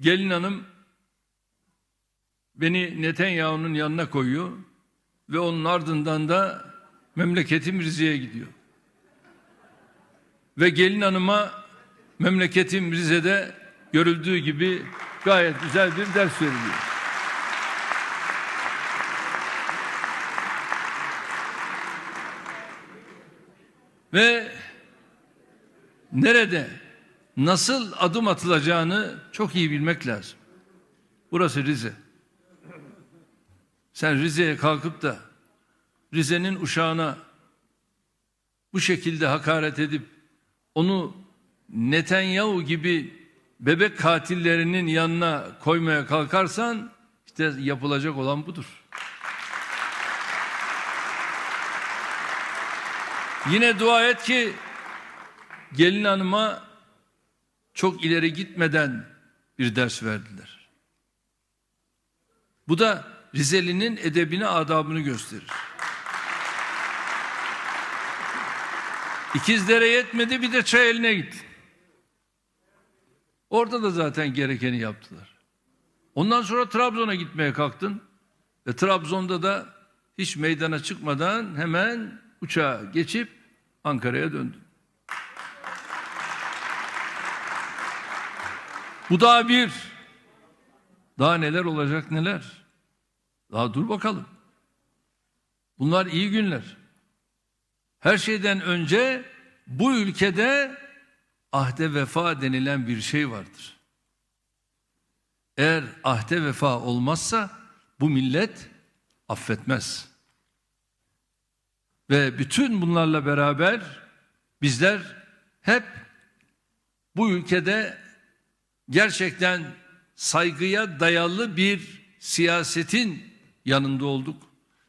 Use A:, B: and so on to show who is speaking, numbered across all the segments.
A: Gelin hanım beni Netanyahu'nun yanına koyuyor ve onun ardından da memleketim Rize'ye gidiyor. Ve gelin hanıma memleketim Rize'de görüldüğü gibi gayet güzel bir ders veriliyor. Ve nerede nasıl adım atılacağını çok iyi bilmek lazım. Burası Rize. Sen Rize'ye kalkıp da Rize'nin uşağına bu şekilde hakaret edip onu Netanyahu gibi bebek katillerinin yanına koymaya kalkarsan işte yapılacak olan budur. Yine dua et ki gelin hanıma çok ileri gitmeden bir ders verdiler. Bu da Rizeli'nin edebini, adabını gösterir. İkizdere yetmedi bir de çay eline gitti. Orada da zaten gerekeni yaptılar. Ondan sonra Trabzon'a gitmeye kalktın. Ve Trabzon'da da hiç meydana çıkmadan hemen uçağa geçip Ankara'ya döndün. Bu daha bir. Daha neler olacak neler. Daha dur bakalım. Bunlar iyi günler. Her şeyden önce bu ülkede ahde vefa denilen bir şey vardır. Eğer ahde vefa olmazsa bu millet affetmez. Ve bütün bunlarla beraber bizler hep bu ülkede gerçekten saygıya dayalı bir siyasetin yanında olduk.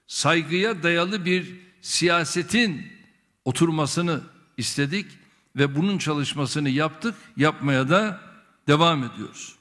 A: Saygıya dayalı bir siyasetin oturmasını istedik ve bunun çalışmasını yaptık, yapmaya da devam ediyoruz.